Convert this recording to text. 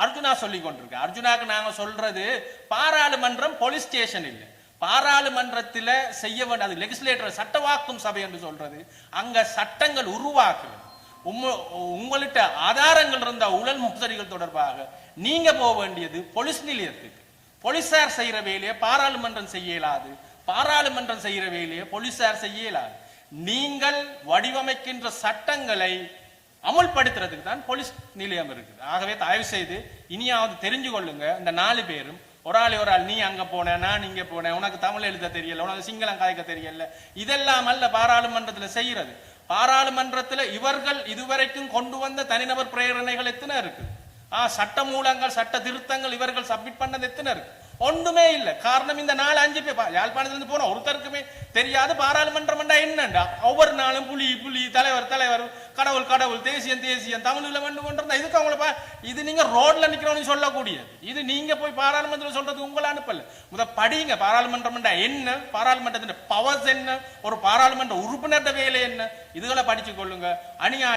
அர்ஜுனா சொல்லி கொண்டிருக்கு அர்ஜுனாக்கு நாங்க சொல்றது பாராளுமன்றம் போலீஸ் ஸ்டேஷன் இல்லை. பாராளுமன்றத்தில் செய்ய வேண்டிய அது லெகிஸ்லேட்டர் சட்டவாக்கும் சபை என்று சொல்றது. அங்க சட்டங்கள் உருவாக்குது. உம்ம- உங்கள்கிட்ட ஆதாரங்கள் இருந்த ஊழல் முத்தரிகள் தொடர்பாக நீங்க போக வேண்டியது போலீஸ் நிலையத்துக்கு. போலீசார் செய்யற வேலையை பாராளுமன்றம் செய்ய இயலாது. பாராளுமன்றம் செய்யற வேலையை போலீசார் செய்ய இயலாது. நீங்கள் வடிவமைக்கின்ற சட்டங்களை அமுல்படுத்துறதுக்கு தான் போலீஸ் நிலையம் இருக்குது. ஆகவே தயவு செய்து இனியாவது தெரிஞ்சு கொள்ளுங்க. இந்த நாலு பேரும் ஒரு ஆள் ஒரு ஆள் நீ அங்க போன நான் இங்க போனேன் உனக்கு தமிழ் எழுத தெரியல உனக்கு சிங்களம் காய்க்க தெரியல. இதெல்லாம் அல்ல பாராளுமன்றத்துல செய்யறது. பாராளுமன்றத்துல இவர்கள் இதுவரைக்கும் கொண்டு வந்த தனிநபர் பிரேரணைகள் எத்தனை இருக்கு? ஆ சட்ட மூலங்கள் சட்ட திருத்தங்கள் இவர்கள் சப்மிட் பண்ணது எத்தனை இருக்கு? ஒன்றுமே இல்ல. காரணம் இந்த நாலு அஞ்சு பேர். பா- யாழ்ப்பாணத்துல இருந்து போன ஒருத்தருக்குமே தெரியாது. பாராளுமன்றம் என்னண்டா? ஒவ்வொரு நாளும் புலி புலி தலைவர் தலைவர் கடவுள் தேசியம் தேசியம் தமிழ்ல வந்து கொண்டிருந்தா இதுக்கு அவங்கள இது நீங்க ரோட்ல நிக்கிறவனு சொல்லக்கூடியது. இது நீங்க போய் பாராளுமன்றத்தில் சொல்றது உங்களை அனுப்பல. முத படிங்க பாராளுமன்றம் என்ன? பாராளுமன்றத்தின் பவர்ஸ் என்ன? ஒரு பாராளுமன்ற உறுப்பினர்கிட்ட வேலை என்ன? இதுகளை படிச்சு கொள்ளுங்க. அணியா